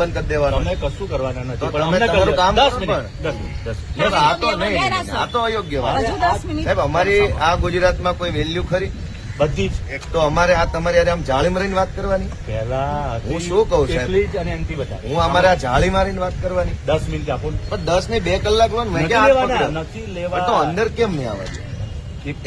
બંધ કરી દેવાનો. અમે કશું કરવાના નથી પણ અમે તમારું કામ દસ મિનિટ આ તો નહીં આ તો અયોગ્ય વાત. સાહેબ અમારી આ ગુજરાતમાં કોઈ વેલ્યુ ખરી? બધી જ. એક તો અમારે આ તમારી આમ જાળી મારીને વાત કરવાની. પહેલા હું શું કહું, સાહેબ? જ અને એમથી બતાવે. હું અમારે આ જાળી મારીને વાત કરવાની. દસ મિનિટ આપો. પણ દસ ને બે કલાક નથી લેવા તો અંદર કેમ નહીં આવે છે?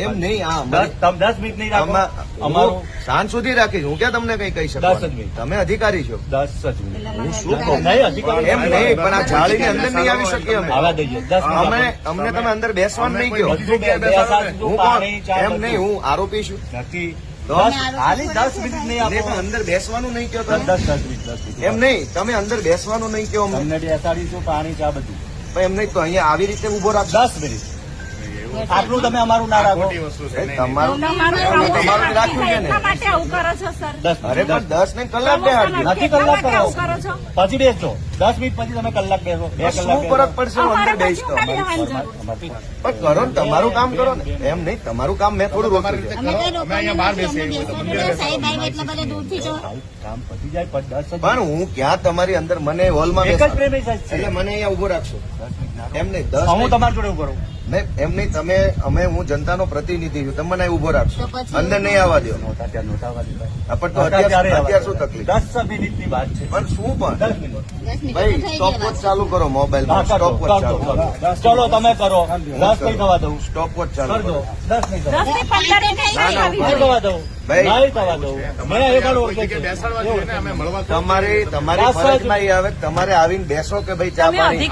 એમ નહીં આ દસ દસ મિનિટ નહીં રાખો. આમાં અમારું સાંજ સુધી રાખીશ. હું ક્યાં તમને કઈ કહી દસ જ મિનિટ. તમે અધિકારી છો. દસ જ મિનિટ. હું શું કહું? નહીં અધિકારી એમ નહીં પણ આ જાળીની અંદર નહીં આવી શકીએ અમે. આવા દઈએ દસ અમે અમને તમે અંદર બેસવાનું નહીં સાત હું કોણ? એમ નહીં હું આરોપી છું. નથી. દસ ખાલી દસ મિનિટ નહીં નહીં, પણ અંદર બેસવાનું નહીં કહો દસ દસ દસ મિનિટ દસ એમ નહીં તમે અંદર બેસવાનું નહીં કહો અમને. બેસાડીશું પાણી ચા બધું. એમ નહીં તો અહીંયા આવી રીતે ઊભો રાખ દસ મિનિટ. આટલું તમે અમારું ના રાખો. તમારું રાખ્યું છે ને અરે પણ દસ ને કલાક બે નથી કલાક. કરો પછી બેસજો. દસ મિનિટ પછી તમે કલાક બેસો બે કલાક શું ફરક પડશે? અંદર બેસ તો. પણ કરો ને તમારું કામ કરો ને. એમ નહીં તમારું કામ મેં થોડું જાય પણ દસ પણ હું ક્યાં તમારી અંદર મને હોલમાં એક જ પ્રેમી એટલે મને અહીંયા ઊભો રાખશો. દસ મિનિટ. ના એમ નહીં દસ હું તમારી જોડે ઊભો રહું. નહીં, એમ નહીં તમે અમે હું જનતાનો પ્રતિનિધિ છું. તમે મને ઊભો રાખશો. અંદર નહીં આવવા દો. પણ તો અત્યાર શું. તકલીફ? દસ મિનિટની વાત છે. પણ શું પણ? ભાઈ સ્ટોપ વોચ ચાલુ કરો મોબાઈલ સ્ટોપ વોચ ચાલુ ચલો તમે કરો. દસ નહીં થવા દઉં. સ્ટોપ વોચ ચાલુ કરો દસ નહીં. થવા દઉં. તમારી તમારી ફરજમાં એ આવે તમારે આવીને બેસો કે ભાઈ ચા પાણી.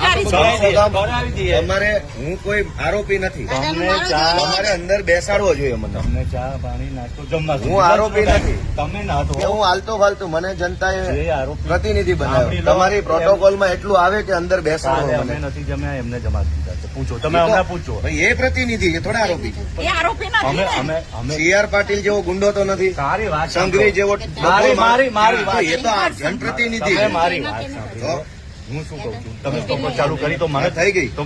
તમારે હું કોઈ આરોપી નથી. તમને ચા તમારે અંદર બેસાડવો જોઈએ મને તમને ચા પાણી નાસ્તો જમવા હું આરોપી નથી. તમે નાતો હું હાલતો ફાલતું મને જનતાએ જે આરોપી પ્રતિનિધિ બનાવ્યો. તમારી પ્રોટોકોલમાં એટલું આવે કે અંદર બેસાડવો અમે મને. નથી જમ્યા એમને જમા દીધા. પૂછો તમે હમણાં પૂછો. એ પ્રતિનિધિ છે થોડા આરોપી એ આરોપી નથી અમે અમે અમે સી આર પાટીલ જેવો ગુંડો તો નથી. સારી વાત સંઘવી જેવો મારી મારી મારી વાત એ તો જનપ્રતિનિધિ છે. મારી વાત સાંભળો. હું શું કહું છું? તમે સ્ટોપ ચાલુ કરી તો મને થઈ ગઈ. તો.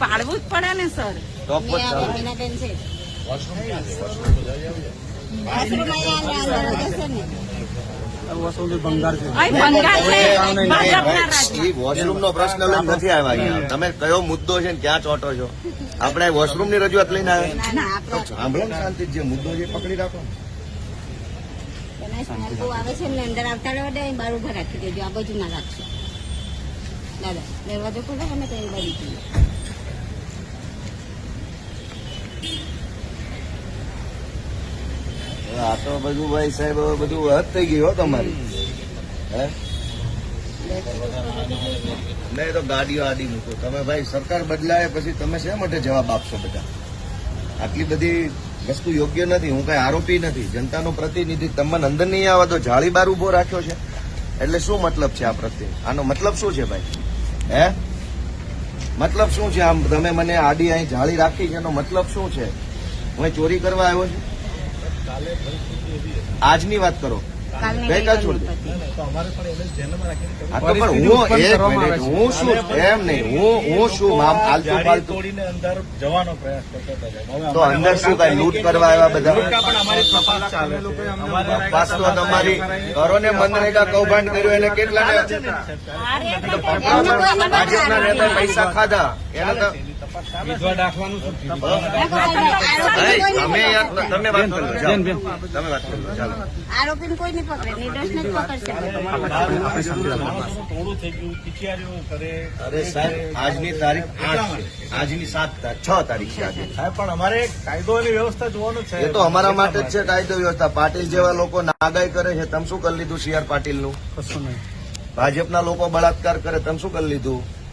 પાડવું જ પડે ને સર. છે. વોશરૂમ જશે પ્રશ્ન લઈને નથી આવ્યા અહીંયા. તમે કયો મુદ્દો છે ને ક્યાં ચોટો છો? આપણે વોશરૂમની રજૂઆત લઈને આવ્યા? સાંભળો ને શાંતિ જે મુદ્દો છે પકડી રાખો. આવે છે ને અંદર આવતા રહેવા દે બાર ઊભા રાખી દેજો આ બાજુ ના રાખશો દાદા દરવાજો ખોલો અમે તો એ બાજુ જઈએ હવે આ તો બધું ભાઈ સાહેબ, હવે બધું હદ થઈ ગયું તમારી. હે? તો ગાડીઓ આડી મૂકો. તમે ભાઈ સરકાર બદલાય પછી તમે શા માટે જવાબ આપશો બધા? આટલી બધી વસ્તુ યોગ્ય નથી, હું કઈ આરોપી નથી. જનતાનો પ્રતિનિધિ તમને અંદર નહીં આવવા તો જાળી બાર ઊભો રાખ્યો છે. એટલે શું મતલબ છે આ પ્રત્યે? આનો મતલબ શું છે ભાઈ? હે? મતલબ શું છે? આમ તમે મને આડી અહીં જાળી રાખી છે, એનો મતલબ શું છે? હું ચોરી કરવા આવ્યો છું? આજની વાત કરો. ગઈકાલ છોડી પણ હું એક મિનિટ હું શું એમ નહીં હું હું શું મામ આલતું પાલતું? અંદર જવાનો પ્રયાસ કરતા હતા સાહેબ. હવે તો અંદર શું કઈ લૂંટ કરવા આવ્યા બધા? પણ તપાસ તો તમારી કરો ને મનરેગા કૌભાંડ કર્યું એને કેટલા ભાજપના પૈસા ખાધા. એને તો ભાઈ, તમે યાર તમે વાત કરો તમે વાત કરો ચાલો આરોપીને કોઈ નહીં પકડે નિર્દોષને જ પકડશે. થોડું થઈ ગયું. ખીચિયારીઓ કરે. અરે સાહેબ આજની તારીખ આઠ છે. આજની સાત છ તારીખ છે આજે. સાહેબ પણ અમારે કાયદો અને વ્યવસ્થા જોવાનું છે. એ તો અમારા માટે જ છે કાયદો વ્યવસ્થા. પાટીલ જેવા લોકો નાગાઈ કરે છે તમે શું કરી લીધું સીઆર પાટીલનું ભાજપના લોકો બળાત્કાર કરે તમે શું કરી લીધું?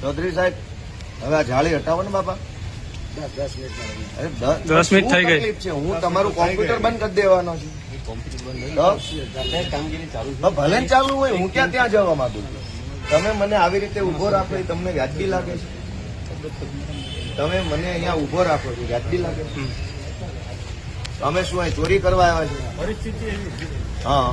ચૌધરી સાહેબ હવે આ જાળી હટાવો ને બાપા. દસ મિનિટ થઈ ગઈ. છે? હું તમારું કોમ્પ્યુટર બંધ કરી દેવાનો છું. ભલે ચાલુ હોય હું ક્યાં ત્યાં જવા માંગુ છું? તમે મને આવી રીતે ઊભો રાખો એ તમને વ્યાજબી લાગે છે. તમે મને અહીંયા ઊભો રાખો છો વ્યાજબી લાગે છે. તમે શું અહીં ચોરી કરવા આવ્યા છો. હા.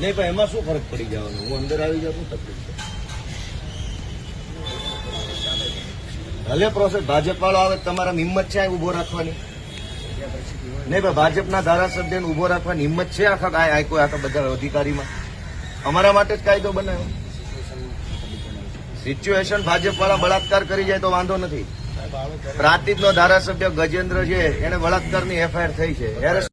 નહીં એમાં શું ફરક પડી જવાનો? હું અંદર આવી જાઉં તકલીફ ભલે પ્રોસેસ ભાજપ વાળો આવે તમારા હિંમત છે ઊભો રાખવાની? નહીં ભાઈ ભાજપના ધારાસભ્યને ઊભો રાખવાની હિંમત છે આખા કોઈ આખા બધા અધિકારીમાં? અમારા માટે જ કાયદો બનાવ્યો સિચ્યુએશન ભાજપ વાળા બળાત્કાર કરી જાય તો વાંધો નથી. પ્રાંતિજનો ધારાસભ્ય ગજેન્દ્ર છે, એને બળાત્કારની એફઆઈઆર થઈ છે.